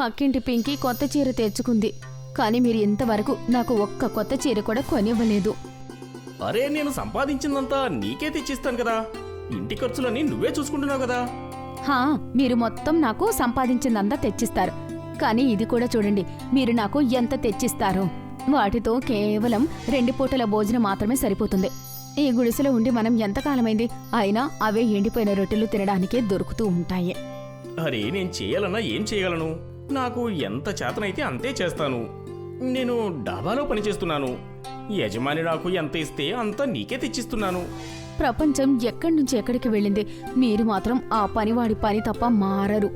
పక్కింటి పింకి కొత్త చీర తెచ్చుకుంది. కానీ మీరు ఇంతవరకు నాకు ఒక్క కొత్త చీర కూడా కొనివ్వలేదు. అరే నేను సంపాదించిందంతా నీకే తెచ్చిస్తాను కదా. ఇంటి ఖర్చులన్నీ నువ్వే చూసుకుంటున్నావు కదా. హా మీరు మొత్తం నాకు సంపాదించిందంతా తెచ్చిస్తారు. కానీ ఇది కూడా చూడండి మీరు నాకు ఎంత తెచ్చిస్తారో. వాటితో కేవలం రెండు పూటల భోజనం మాత్రమే సరిపోతుంది. ఈ గుడిసెలో ఉండి మనం ఎంతకాలమైంది? అయినా అవే ఎండిపోయిన రొట్టెలు తినడానికే దొరుకుతూ ఉంటాయి. అరే నేను చేయాలన్నా ఏం చేయగలను? నాకు ఎంత చేతనైతే అంతే చేస్తాను. నేను డాబాలో పనిచేస్తున్నాను. యజమాని నాకు ఎంత ఇస్తే అంత నీకే తెచ్చిస్తున్నాను. ప్రపంచం ఎక్కడి నుంచి ఎక్కడికి వెళ్ళింది? మీరు మాత్రం ఆ పనివాడి పని తప్ప మారరు.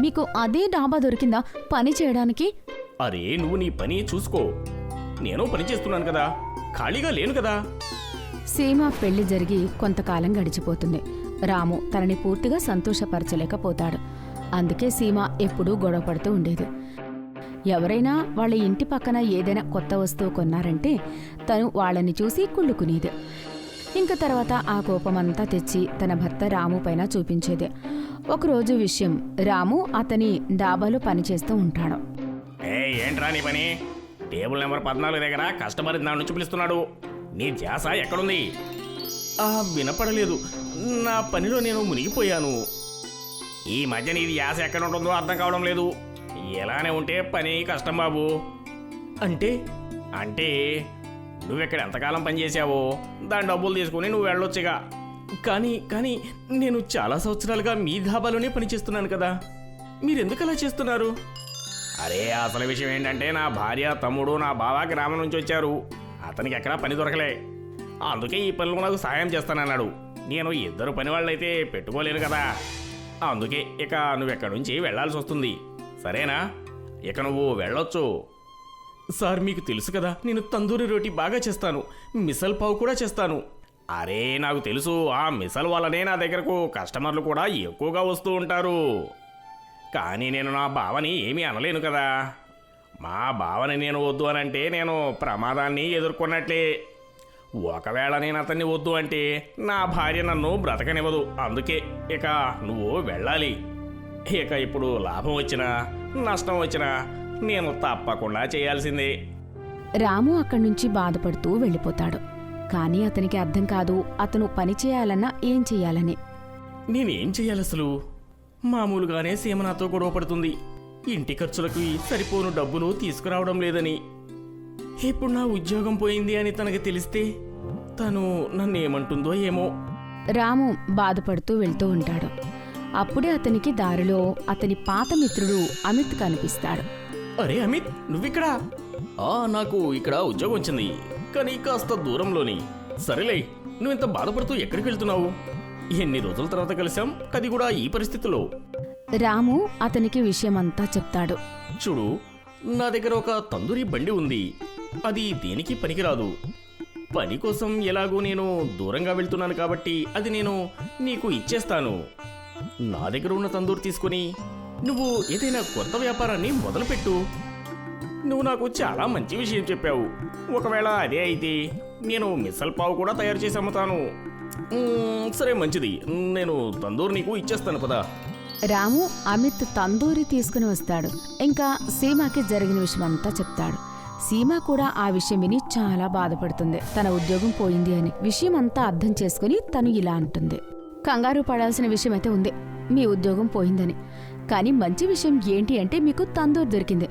మీకు అదే డాబా దొరికిందా పని చేయడానికి? అరే నువ్వు నీ పని చూసుకో. నేను పని చేస్తున్నాను కదా. ఖాళీగా లేను కదా. సీమ పెళ్ళి జరిగి కొంతకాలం గడిచిపోతుంది. రాము తనని పూర్తిగా సంతోషపరచలేకపోతాడు. అందుకే సీమ ఎప్పుడూ గొడవపడుతూ ఉండేది. ఎవరైనా వాళ్ళ ఇంటి పక్కన ఏదైనా కొత్త వస్తువు కొన్నారంటే తను వాళ్ళని చూసి కుళ్ళుకునేది. ఇంక తర్వాత ఆ కోపమంతా తెచ్చి తన భర్త రాము పైన చూపించేది. ఒకరోజు విషయం రాము అతని డాబాలో పనిచేస్తూ ఉంటాడు. ఏంట్రా నీ పని? టేబుల్ నెంబర్ పద్నాలుగు దగ్గర కస్టమర్ నా నుంచి పిలుస్తున్నాడు. నీ ధ్యాస ఎక్కడుంది? వినపడలేదు. నా పనిలో నేను మునిగిపోయాను. ఈ మధ్య నీ ధ్యాస ఎక్కడ ఉంటుందో అర్థం కావడం లేదు. ఎలానే ఉంటే పని కష్టం బాబు. అంటే? అంటే నువ్వెక్కడ ఎంతకాలం పనిచేసావో దాని డబ్బులు తీసుకుని నువ్వు వెళ్ళొచ్చుగా. కానీ కానీ నేను చాలా సంవత్సరాలుగా మీ ధాబాలోనే పనిచేస్తున్నాను కదా. మీరెందుకు అలా చేస్తున్నారు? అరే అసలు విషయం ఏంటంటే నా భార్య తమ్ముడు నా బావ గ్రామం నుంచి వచ్చారు. అతనికి ఎక్కడా పని దొరకలే. అందుకే ఈ పనులు నాకు సాయం చేస్తానన్నాడు. నేను ఇద్దరు పని వాళ్ళైతే పెట్టుకోలేను కదా. అందుకే ఇక నువ్వు ఎక్కడి నుంచి వెళ్ళాల్సి వస్తుంది. సరేనా? ఇక నువ్వు వెళ్ళొచ్చు. సార్ మీకు తెలుసు కదా నేను తందూరి రోటీ బాగా చేస్తాను. మిసల్ పావు కూడా చేస్తాను. అరే నాకు తెలుసు ఆ మిసల్ వల్లనే నా దగ్గరకు కస్టమర్లు కూడా ఎక్కువగా వస్తూ ఉంటారు. కానీ నేను నా బావని ఏమీ అనలేను కదా. మా బావని నేను వద్దు అని అంటే నేను ప్రమాదాన్ని ఎదుర్కొన్నట్లే. ఒకవేళ నేను అతన్ని వద్దు అంటే నా భార్య నన్ను బ్రతకనివ్వదు. అందుకే ఇక నువ్వు వెళ్ళాలి. ఇక ఇప్పుడు లాభం వచ్చినా నష్టం వచ్చినా నేను తప్పకుండా చేయాల్సిందే. రాము అక్కడి నుంచి బాధపడుతూ వెళ్ళిపోతాడు. కానీ అతనికి అర్థం కాదు అతను పని చేయాలన్నా ఏం చెయ్యాలని నేనేం చెయ్యాలి అసలు? మామూలుగానే సీమ నాతో గొడవ పడుతుంది. ఇంటి ఖర్చులకు సరిపోను డబ్బును తీసుకురావడం లేదని. ఇప్పుడు నా ఉద్యోగం పోయింది అని తనకి తెలిస్తే తను నన్ను ఏమంటుందో ఏమో. రాము బాధపడుతూ వెళ్తూ ఉంటాడు. అప్పుడే అతనికి దారిలో అతని పాత మిత్రుడు అమిత్ కనిపిస్తాడు. అరే అమిత్ నువ్విక్కడా? ఆ నాకు ఇక్కడ ఉద్యోగం వచ్చింది. కానీ కాస్త దూరంలోని. సరేలే నువ్వు ఇంత బాధపడుతూ ఎక్కడికి వెళ్తున్నావు? ఎన్ని రోజుల తర్వాత కలిసాం అది కూడా ఈ పరిస్థితిలో. రాము అతనికి విషయమంతా చెప్తాడు. చూడు నా దగ్గర ఒక తందూరి బండి ఉంది. అది దేనికి పనికిరాదు. పని కోసం ఎలాగో నేను దూరంగా వెళ్తున్నాను కాబట్టి అది నేను నీకు ఇచ్చేస్తాను. నా దగ్గర ఉన్న తందూరు తీసుకుని నువ్వు ఏదైనా కొత్త వ్యాపారాన్ని మొదలుపెట్టు. నువ్వు నాకు చాలా మంచి విషయం చెప్పావు. ఒకవేళ అదే అయితే నేను మిసల్ పావు కూడా తయారు చేసి అమ్ముతాను. సరే మంచిది. నేను తందూరి నీకు ఇచ్చేస్తాను పదా. రాము అమిత్ తందూరి తీసుకుని వస్తాడు. ఇంకా సీమాకి జరిగిన విషయం అంతా చెప్తాడు. సీమ కూడా ఆ విషయం విని చాలా బాధపడుతుంది. తన ఉద్యోగం పోయింది అని. విషయం అంతా అర్థం చేసుకుని తను ఇలా అంటుంది. కంగారు పడాల్సిన విషయం అయితే ఉంది. మీ ఉద్యోగం పోయిందని. కానీ మంచి విషయం ఏంటి అంటే మీకు తందూరు దొరికింది.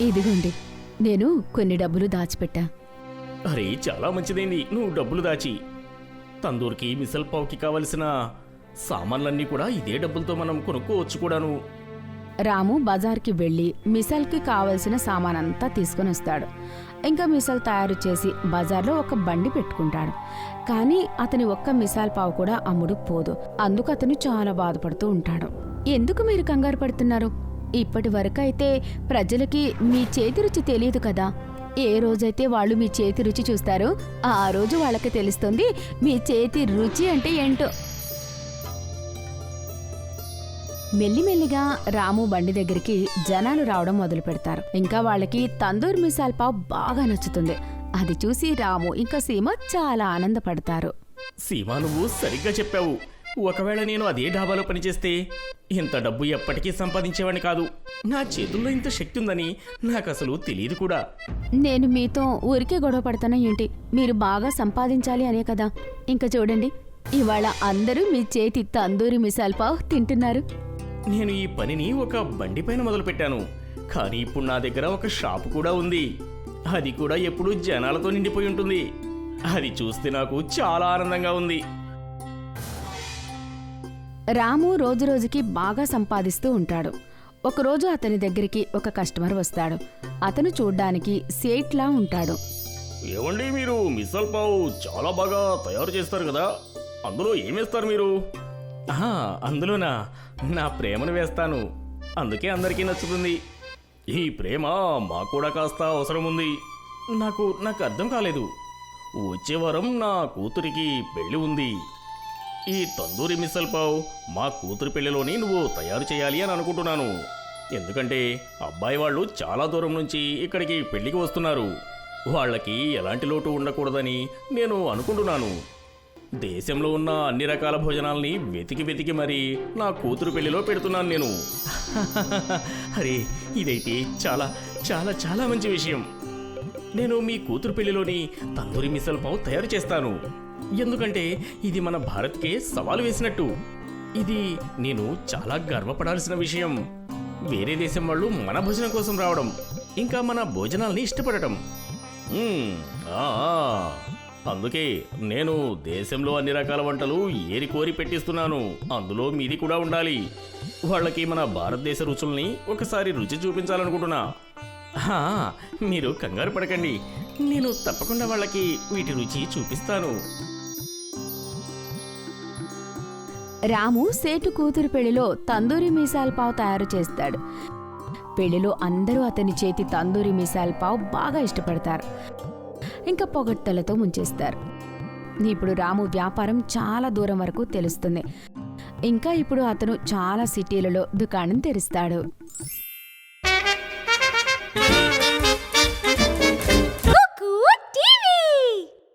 ఇదిగోండి. నేను కొన్ని డబ్బులు దాచిపెట్టా. అరే చాలా మంచిదైంది. నువ్వు డబ్బులు దాచి. తందూర్కి మిసల్ పావుకి కావలసిన సామాన్లన్నీ కూడా ఇదే డబ్బులతో మనం కొనుక్కోవచ్చు కూడాను. రాము బజార్కి వెళ్ళి మిసల్కి కావలసిన సామానంతా తీసుకొని వస్తాడు. ఇంకా మిసల్ తయారు చేసి బజార్లో ఒక బండి పెట్టుకుంటాడు. కానీ అతని ఒక్క మిసాల్ పావు కూడా అమ్ముడు పోదు. అందుకు అతను చాలా బాధపడుతూ ఉంటాడు. ఎందుకు మీరు కంగారు పడుతున్నారు? ఇప్పటి వరకు అయితే ప్రజలకి మీ చేతి రుచి తెలియదు కదా. ఏ రోజైతే వాళ్ళు మీ చేతి రుచి చూస్తారో ఆ రోజు వాళ్ళకి తెలుస్తుంది మీ చేతి రుచి అంటే ఏంటో. మెల్లిమెల్లిగా రాము బండి దగ్గరికి జనాలు రావడం మొదలు పెడతారు. ఇంకా వాళ్ళకి తందూర్ మిసాల్ పావ్ బాగా నచ్చుతుంది. అది చూసి రాము ఇంకా సీమ చాలా ఆనందపడతారు. సీమా నువ్వు సరిగ్గా చెప్పావు. ఒకవేళ నేను అదే డాబాలో పనిచేస్తే ఇంత డబ్బు ఎప్పటికీ సంపాదించేవాడిని కాదు. నా చేతుల్లో ఇంత శక్తి ఉందని నాకు అసలు తెలియదు కూడా. నేను మీతో ఊరికే గొడవ పడతానా ఏంటి? మీరు బాగా సంపాదించాలి అనే కదా. ఇంకా చూడండి ఇవాళ అందరూ మీ చేతి తందూరి మిసాల్ పావ్ తింటున్నారు. నేను ఈ పనిని ఒక బండి పైన మొదలుపెట్టాను. కానీ ఇప్పుడు నా దగ్గర ఒక షాప్ కూడా ఉంది. అది కూడా ఎప్పుడు జనాలతో నిండిపోయి ఉంటుంది. అది చూస్తే నాకు చాలా ఆనందంగా ఉంది. రాము రోజురోజుకి బాగా సంపాదిస్తూ ఉంటాడు. ఒకరోజు అతని దగ్గరికి ఒక కస్టమర్ వస్తాడు. అతను చూడ్డానికి సేట్లా ఉంటాడు. ఏమండి మీరు మిసల్ పావు చాలా బాగా తయారు చేస్తారు కదా? అందులో ఏమేస్తారు మీరు? అందులోనా? నా ప్రేమను వేస్తాను. అందుకే అందరికీ నచ్చుతుంది. ఈ ప్రేమ మా కూడా కాస్త అవసరం ఉంది నాకు నాకు అర్థం కాలేదు. వచ్చే వారం నా కూతురికి పెళ్ళి ఉంది. ఈ తందూరి మిసల్ పావ్ మా కూతురు పెళ్ళిలోని నువ్వు తయారు చేయాలి అని అనుకుంటున్నాను. ఎందుకంటే అబ్బాయి వాళ్ళు చాలా దూరం నుంచి ఇక్కడికి పెళ్ళికి వస్తున్నారు. వాళ్ళకి ఎలాంటి లోటు ఉండకూడదని నేను అనుకుంటున్నాను. దేశంలో ఉన్న అన్ని రకాల భోజనాల్ని వెతికి వెతికి మరి నా కూతురు పెళ్ళిలో పెడుతున్నాను నేను. అరే ఇదైతే చాలా చాలా చాలా మంచి విషయం. నేను మీ కూతురు పెళ్ళిలోని తందూరి మిసల్ పావు తయారు చేస్తాను. ఎందుకంటే ఇది మన భారత్కే సవాలు వేసినట్టు. ఇది నేను చాలా గర్వపడాల్సిన విషయం. వేరే దేశం వాళ్ళు మన భోజనం కోసం రావడం ఇంకా మన భోజనాల్ని ఇష్టపడటం. ఆ. అందుకే నేను దేశంలో అన్ని రకాల వంటలు ఏరి కోరి పెట్టిస్తున్నాను. అందులో మీది కూడా ఉండాలి. వాళ్ళకి మన భారతదేశ రుచుల్ని ఒకసారి రుచి చూపించాలనుకుంటున్నా. మీరు కంగారు పడకండి. నేను తప్పకుండా వాళ్ళకి వీటి రుచి చూపిస్తాను. రాము సేటు కూతురు పెళ్ళిలో తందూరి మీసాల్ పావు తయారు చేస్తాడు. పెళ్ళిలో అందరూ అతని చేతి తందూరి మీసాల్ పావు బాగా ఇష్టపడతారు. ఇంకా పొగడ్తలతో ముంచేస్తారు. ఇప్పుడు రాము వ్యాపారం చాలా దూరం వరకు తెలుస్తుంది. ఇంకా ఇప్పుడు అతను చాలా సిటీలలో దుకాణం తెరుస్తాడు.